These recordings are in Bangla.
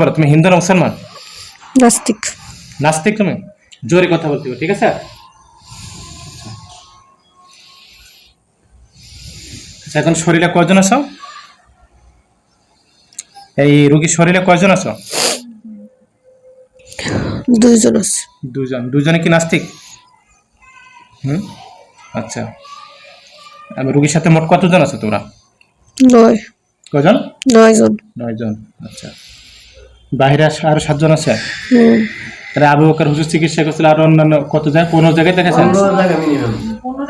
বলো তুমি হিন্দু না মুসলমান? নাস্তিক। নাস্তিক তুমি? জোরে কথা বলতে হবে ঠিক আছে? আচ্ছা এখন শরীরে কয়জন আছো? এই রুগীর শরীরে কয়জন আছো? দুইজন আছে। দুজন দুজনে কি নাস্তিক? হুম? আচ্ছা। আমি রুগীর সাথে মোট কতজন আছো তোমরা? নয়। কজন নয় জন নয়জন। আচ্ছা। বাইরে আরও সাতজন আছে? হুম। তাহলে আবু বকর হুজুর চিকিৎসা করছিল আর অন্যান্য কত জায়গায়? কোনো জায়গায় দেখেছেন?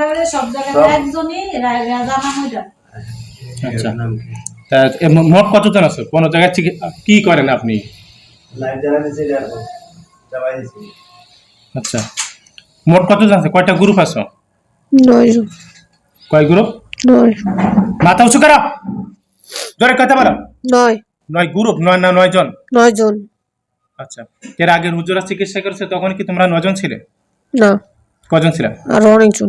জায়গায় সব জায়গায় একজনই আচ্ছা। তা মোট কতজন আছে? কোনো জায়গায় কি করেন আপনি? আচ্ছা। মোট কতজন আছে? কয়টা গ্রুপ আছে? কয় গ্রুপ মাথা উঁচু করো। জোরে কথা বলো। নয়। নয় গ্রুপ নয় না নয় জন নয় জন আচ্ছা এর আগে হুজুরা চিকিৎসা করেছে তখন কি তোমরা নজন ছিলে? না। কজন ছিলে? আরও অনেকজন।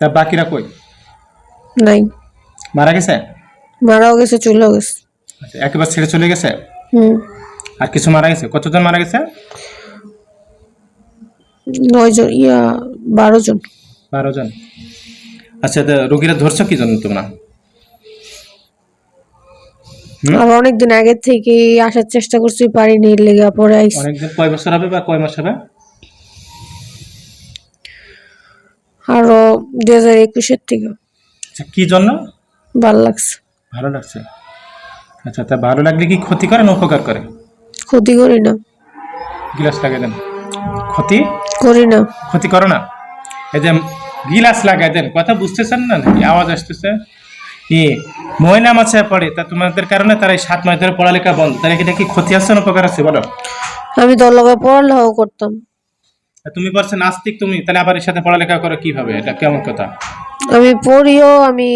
তা বাকিরা কই? নাই। মারা গেছে? মারাও গেছে চলেও গেছে। আচ্ছা একেবারে ছেড়ে চলে গেছে? হুম। আর কিছু মারা গেছে? কতজন মারা গেছে? নয় জন ইয়া বারো জন। বারো জন। আচ্ছা তা রোগীরা ধরছো কি জন্য তোমরা? হুম? আর অনেকদিন আগে থেকে আসার চেষ্টা করছি পারিনি লেগে পরে অনেকদিন কয় বছর হবে বা কয় মাস হবে? আরও দুই হাজার একুশের থেকে। আচ্ছা কি জন্য? ভালো লাগছে। ভালো লাগছে। আচ্ছা তা ভালো লাগলে কি ক্ষতি করে না উপকার করে? ক্ষতি করি না। গিলাস লাগিয়ে দেন। ক্ষতি? করি না। ক্ষতি করো না। এই যে গিলাস লাগাই দেন কথা বুঝতেছেন না নাকি? আওয়াজ আসতেছে। কি? ময়না মাছে পড়ে তা তোমাদের কারণে তারা এই সাত মাস ধরে পড়ালেখা বন্ধ। তাহলে কি এটা কি ক্ষতি আছে না উপকার আছে বলো? আমি তোর লগে পড়ালেখাও করতাম। আর তুমি বলছো নাস্তিক তুমি তাহলে আবার এর সাথে পড়ালেখা করো কীভাবে? এটা কেমন কথা? আমি পড়িও আমি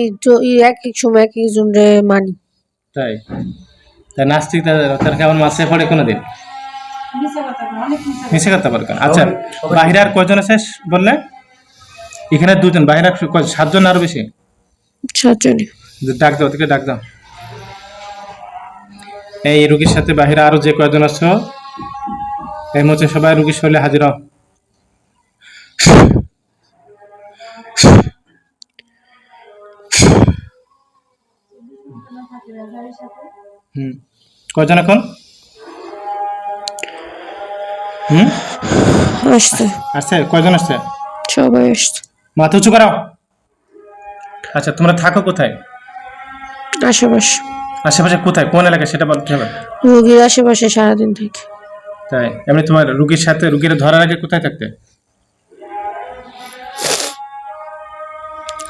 এক এক সময় এক একজন রে মানি। তাই? তা নাস্তিক তার- তার কেমন মাসে পড়ে কোনো দিন মিশে কথা বলে, আচ্ছা বাহিরে আর কয়জন আছে বললে? এখানে দুজন বাহিরে আর কয়- সাতজন আরও বেশি? সাতজনই। ডাক দাও ওদিকে ডাক দাও। এই রুগীর সাথে বাহিরে আরও যে কয়জন আছো এই মধ্যে সবাই রুগীর শরীরে হাজির হও। হুম। কয়জন এখন? হুম? আসছে। আসছে? কয়জন আসছে? সবাই আসছে। মাথা উঁচু করাও। আচ্ছা তোমরা থাকো কোথায়? আশেপাশে। আশেপাশে কোথায়? কোন এলাকায়? সেটা বলতে হবে। রোগীর আশেপাশে সারাদিন থেকে। তাই? এমনি তোমার রুগীর সাথে রুগীর ধরার আগে কোথায় থাকতে?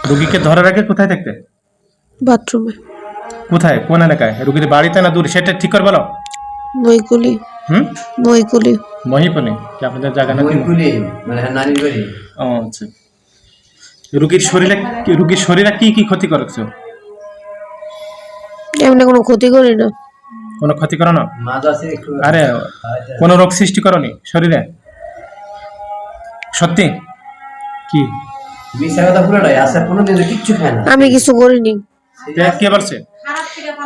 রুগীকে ধরার আগে কোথায় থাকতে? বাথরুমে। কোথায়? কোন এলাকায়? রুগীর বাড়িতে না দূরে? সেটা ঠিক করে বলো। মইকুলি হুম? মইকুলি মহিপনি কি আপনাদের জায়গা নাকি? মানে নারী বাড়ি ও আচ্ছা। রুগীর শরীরে রুগীর শরীরে কি কি ক্ষতি করেছ? এমনি কোনো ক্ষতি করি না। কোনো ক্ষতি করো না? আরে কোনো রোগ সৃষ্টি করনি শরীরে? সত্যি? কি? আমি কিছু করিনি। কে- বলছে?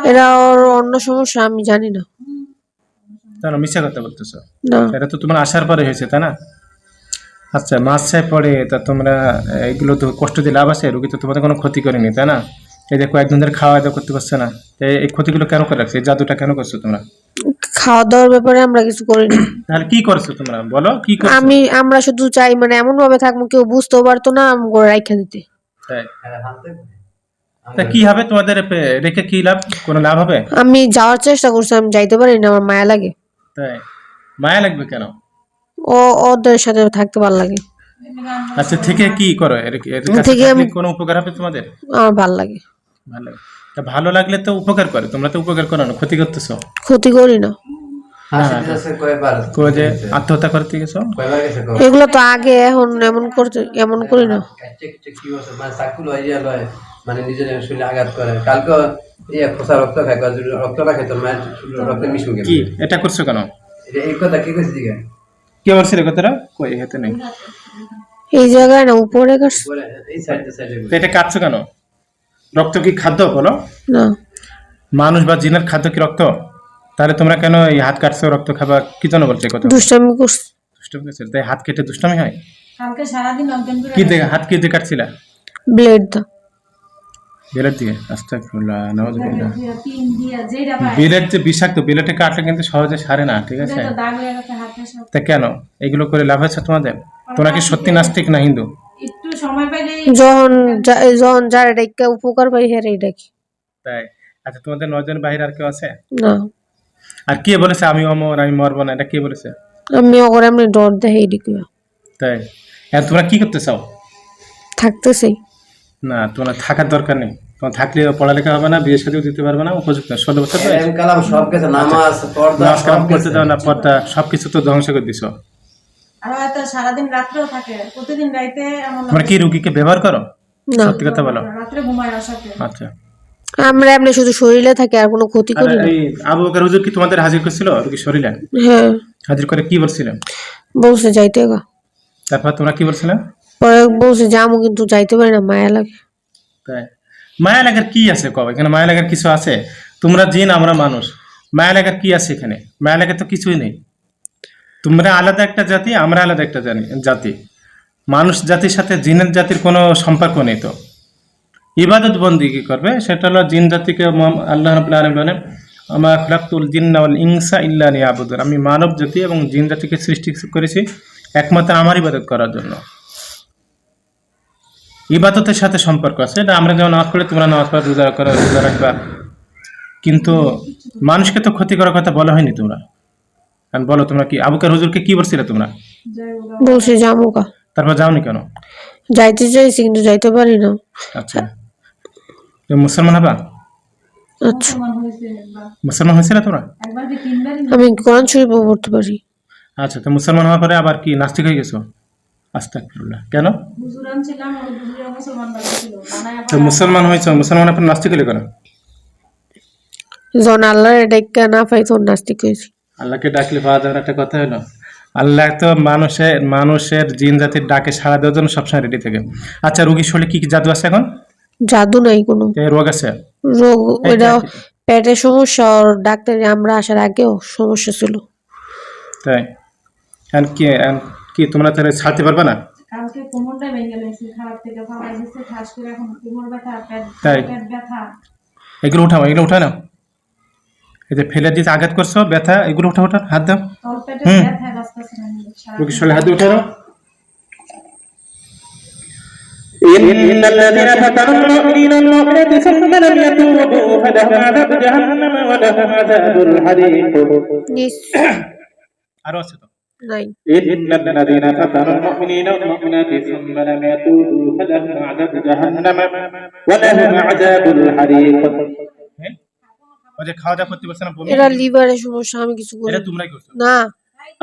এরা ওর অন্য সমস্যা আমি জানি না। তাহলে মিশা কথা বলতেছো? এটা তো তোমার আসার পরে হয়েছে তাই না? আচ্ছা মাছ পড়ে তা তোমরা এগুলো তো কষ্ট দিয়ে লাভ আছে রুগী তো তোমাদের কোনো ক্ষতি করেনি তাই না? এই যে কয়েকদিন ধরে খাওয়া দাওয়া করতে পারছে না। এই ক্ষতিগুলো কেন করে রাখছে? এই জাদুটা কেন করছ তোমরা? খাওয়া দাওয়ার ব্যাপারে আমরা কিছু করিনি। তাহলে কি করছ তোমরা? বলো কি করছ? আমি আমরা শুধু চাই মানে এমন ভাবে থাকব কেউ বুঝতেও পারতো না আম করে রাইখা দিতে। তা কি হবে তোমাদের রেখে কি লাভ? কোনো লাভ হবে? আমি যাওয়ার চেষ্টা করছি আমি যাইতে পারি না আমার মায়া লাগে। তাই? মায়া লাগবে কেন? ও ওদের সাথে থাকতে ভালো লাগে। আচ্ছা থেকে কি করো? এর থেকে কোনো উপকার হবে তোমাদের? আমার ভালো লাগে। ভালো তা ভালো লাগলে তো উপকার করে তোমরা তো উপকার করো না ক্ষতি করতেছো? ক্ষতি করি না। হাসি দিতেছে কয়বার কো যে আত্মহত্যা করতে গেছো? এগুলো তো আগে এখন এমন করতে এমন করি না। বলছে, মানে মানে নিজের শরীরে আঘাত করে। কালকে ইয়ে খোসা রক্ত খায় রক্ত না খায় মায়ের রক্তে মিশু গেল। কি? এটা করছ কেন? এই কথা কি দিকে? কথাটা? কই হাতে নেই। এই জায়গায় না উপরে কাটছে বলে এই সাইডে সাইডে তো এটা কাটছো কেন? রক্ত কি খাদ্য বলো? না। মানুষ বা জিনের খাদ্য কি রক্ত? তাহলে তোমরা কেন এই হাত কাটছো রক্ত খাবা? কি জন্য বলছে কথা? দুষ্টামি করছি। দুষ্টমি করছে? তাই হাত কেটে দুষ্টমি হয়? কালকে সারাদিন অজ্ঞান করে কি দেখে হাত কি দিয়ে কাটছিলা? ব্লেড দা। বেলের দিয়ে? আস্তাগফিরুল্লাহ পায়, বিলেট যে বিষাক্ত বিলেটে কাটলে কিন্তু সহজে সারে না ঠিক আছে? যেটা দাগ হয়ে গেছে হাতে সব। তা কেন? এগুলো করে লাভ হয়েছে তোমাদের? তোমরা কি সত্যি নাস্তিক না হিন্দু? একটু সময় পাইলেই যখন যখন যারা ডাইকা উপকার পাই ডাকি। তাই? আচ্ছা তোমাদের নজন বাহির আর কেউ আছে? না। আর কে বলেছে আমি অমর আমি মরবো না এটা কে বলেছে? আমি অগর এমনি ডর তাই? এখন তোমরা কি করতে চাও? থাকতেছি। না তোমরা থাকার দরকার নেই। তোমার থাকলে পড়ালেখা হবে না বিয়ে সাথেও দিতে পারবে না উপযুক্ত ষোলো বছর নামাজ পর্দা সব কিছু দাও না পর্দা সবকিছু তো ধ্বংস করে দিছো। আর হয়তো সারাদিন রাত্রেও থাকে প্রতিদিন রাইতে আমার কি রুগীকে ব্যবহার করো? না। সত্যি কথা বলো। রাত্রে ঘুমায় আসাতে আচ্ছা। আমরা এমনি শুধু শরীরে থাকি আর কোনো ক্ষতি করি না। আবু বকর হুজুর কি তোমাদের হাজির করছিল? রুগী শরীরে হ্যাঁ। হাজির করে কি বলছিলেন? বলছে যাইতে গা। তারপর তোমরা কি বলছিলে পরে বলছে যামু কিন্তু যাইতে পারি না মায়া লাগে। তাই। মায়া লাগার কি আছে কবে? এখানে মায়া লাগার কিছু আছে? তোমরা জিন আমরা মানুষ। মায়া লাগার কি আছে এখানে? মায়া লাগার তো কিছুই নেই। তোমরা আলাদা একটা জাতি, আমরা আলাদা একটা জানি- জাতি। মানুষ জাতির সাথে জিনের জাতির কোনো সম্পর্ক নেই তো। ইবাদত বন্দি কি করবে? সেটা হলো জিন জাতিকে আল্লাহ বলেন আমার খলাকুল জিন্না ওয়াল ইনসা ইল্লা লিয়াবুদুন। আমি মানব জাতি এবং জিন জাতিকে সৃষ্টি করেছি একমাত্র আমার ইবাদত করার জন্য। ইবাদতের সাথে সম্পর্ক আছে, এটা আমরা যেমন নামাজ পড়ে, তোমরা নামাজ পড়া, রোজা করো রোজা রাখবা। কিন্তু মানুষকে তো ক্ষতি করার কথা বলা হয়নি তোমরা। কারণ বলো তোমরা কি আবুকার হুজুরকে কি বলছিলে তোমরা? বলছে গা তারপর যাওনি কেন? যাইতে চাইছি কিন্তু যাইতে পারি না। আচ্ছা। তুমি মুসলমান হবা? আচ্ছা। মুসলমান হয়েছিল তোমরা? আমি কোরআন শরীফ পড়তে পারি। আচ্ছা তো মুসলমান হওয়ার পরে আবার কি নাস্তিক হয়ে গেছো? আস্তাগফিরুল্লাহ। কেন? তো মুসলমান হয়েছো মুসলমান আপনার নাস্তিক হলে কেন? যখন আল্লাহর ডাইকা না পাই নাস্তিক হয়েছি। আল্লাহকে ডাকলে পাওয়া যাবে একটা কথা হলো। আল্লাহ তো মানুষের মানুষের জিন জাতির ডাকে সাড়া দেওয়ার জন্য সবসময় রেডি থাকে। আচ্ছা রুগীর শরীরে কি কি জাদু আছে এখন? জাদু নাই কোনো। রোগ আছে? রোগ ওইটা পেটের সমস্যা আর ডাক্তারে আমরা আসার আগেও সমস্যা ছিল। তাই। এখন কি কি তোমরা তাহলে ছাড়তে পারবে না? কালকে কোমরটা ভেঙে গেছে খারাপ থেকে ফাঁকা গেছে ঠাস করে এখন কোমর ব্যথা? পেট ব্যথা। এগুলো উঠাও এগুলো উঠাও না। এই যে ফেলে দিতে আঘাত করছো ব্যথা এগুলো উঠাও উঠাও হাত দাও তল পেটে হুম। ব্যথা বাঁচতেছে না সারা রুগীর শরীরে হাত দিয়ে উঠে নাও إن الذين فتنوا المؤمنين والمؤمنات ثم لم يتوبوا فلهم عذاب جهنم ولهم عذاب الحريق নিস আরো আছে তো নাই إن الذين فتنوا المؤمنين والمؤمنات ثم لم يتوبوا فلهم عذاب جهنم ولهم عذاب الحريق ওই যে খাওয়া দাওয়া করতে পারছে না বমি এটা লিভারের সমস্যা আমি কিছু করি এটা তোমরাই করছো না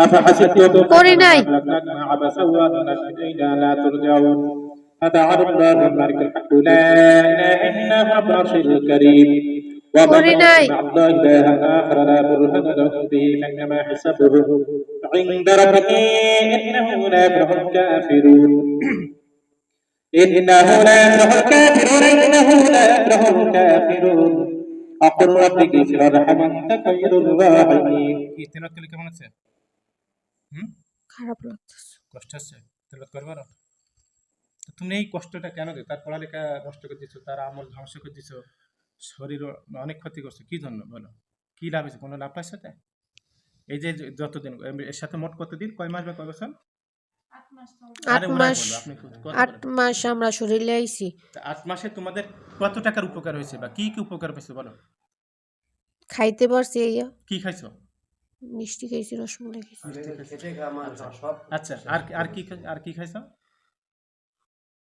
أفحسبتم করি নাই خلقناكم عبثا وأننا إلينا لا ترجعون فتعالى الله الملك الحق لا إله إلا هو العرش الكريم করি নাই مع الله إلها آخر لا برهان له به فإنما حسابه عند ربه إنه لا يفلح الكافرون إنه لا يفلح الكافرون إنه لا يفلح الكافرون أقل ربك في الرحم أنت خير الراحمين কি তেলাওয়াত করলে কেমন আছে হুম খারাপ লাগতেছে কষ্ট হচ্ছে তেলাওয়াত করবে না তো তুমি এই কষ্টটা কেন দিও তার পড়ালেখা নষ্ট করে দিচ্ছ তার আমল ধ্বংস করে দিচ্ছ শরীর অনেক ক্ষতি করছো কি জন্য বলো কি লাভ হয়েছে কোনো লাভ পাইছে তাই এই যে যে যতদিন এর সাথে মোট কতদিন কয় মাস বা কয় বছর আট মাস আট মাস বলবে, আপনি কত আট বলেন? মাস আমরা শরীরে আইছি। আট মাসে তোমাদের কত টাকার উপকার হয়েছে বা কি কি উপকার পেয়েছ বলো? খাইতে পারছি এইয়া কি খাইছো? মিষ্টি খাইছি রসমলাই খাইছি। খেতে আমার সব আচ্ছা আর আর কি আর কি খাইছো?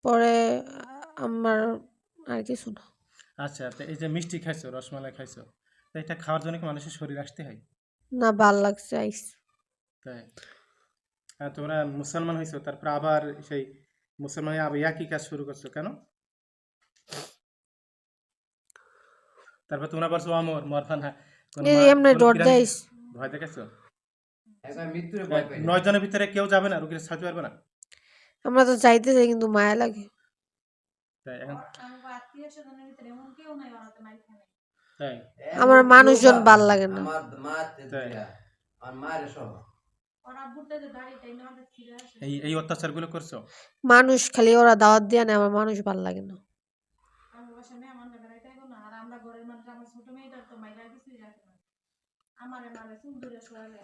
পরে আমার আর কিছু না। আচ্ছা এই যে মিষ্টি খাইছো রসমালাই খাইছো এটা খাওয়ার জন্য কি মানুষের শরীর আসতে হয়? না ভালো লাগছে আইস। তাই? তোমরা মুসলমান হয়েছো তারপর আবার সেই মুসলমান হয়ে আবার একই কাজ শুরু করছ কেন? তারপর তোমরা বলছো অমর মরবা না কোনো এই মা- এমনি কোনো ডর কিরানি- দেয়স ভয় ভয় পাই না। নয় জনের ভিতরে কেউ যাবে না রুগীর ছাড়তে পারবে না। আমরা তো চাইতে চাই কিন্তু মায়া লাগে। আমার মানুষজন ভালো লাগে না। আমার মা এই এই অত্যাচারগুলো করছ? মানুষ খালি ওরা দাওয়াত দিয়ে না আমার মানুষ ভালো লাগে না। আমার বাসা মেহমান না বেড়াইতে না আর আমরা ঘরের মানুষ আমার ছোট মেয়েটার তো মাইরা কিছুই রাখে না আমার মারে চুল ধরে শোয়ালে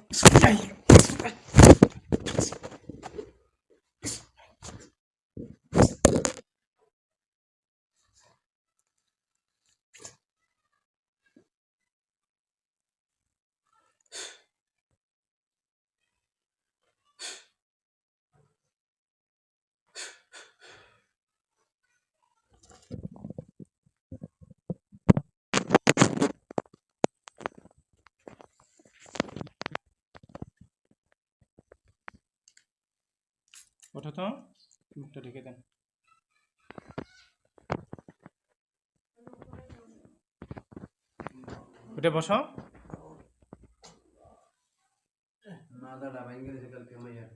ওঠো তো মুখটা ঢেকে দেন। উঠে বসো।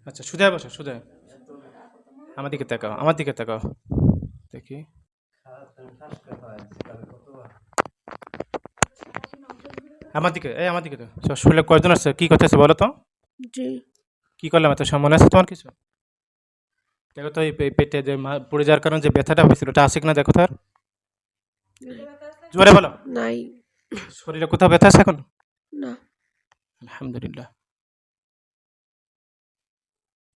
আচ্ছা সুদায় বসো সুদায় আমার দিকে তাকাও আমার দিকে তাকাও। দেখি। আমার দিকে এই আমার দিকে তো। শরীরে কয়জন আছে কি কথা আছে বলো তো? জি। কি করলাম এত সময় মনে আছে তোমার কিছু? দেখো তো এই পেটে যে পড়ে যাওয়ার কারণে যে ব্যথাটা হয়েছিল ওটা আছে কিনা দেখো তার জোরে বলো। নাই। শরীরে কোথাও ব্যথা আছে এখন? না। আলহামদুলিল্লাহ।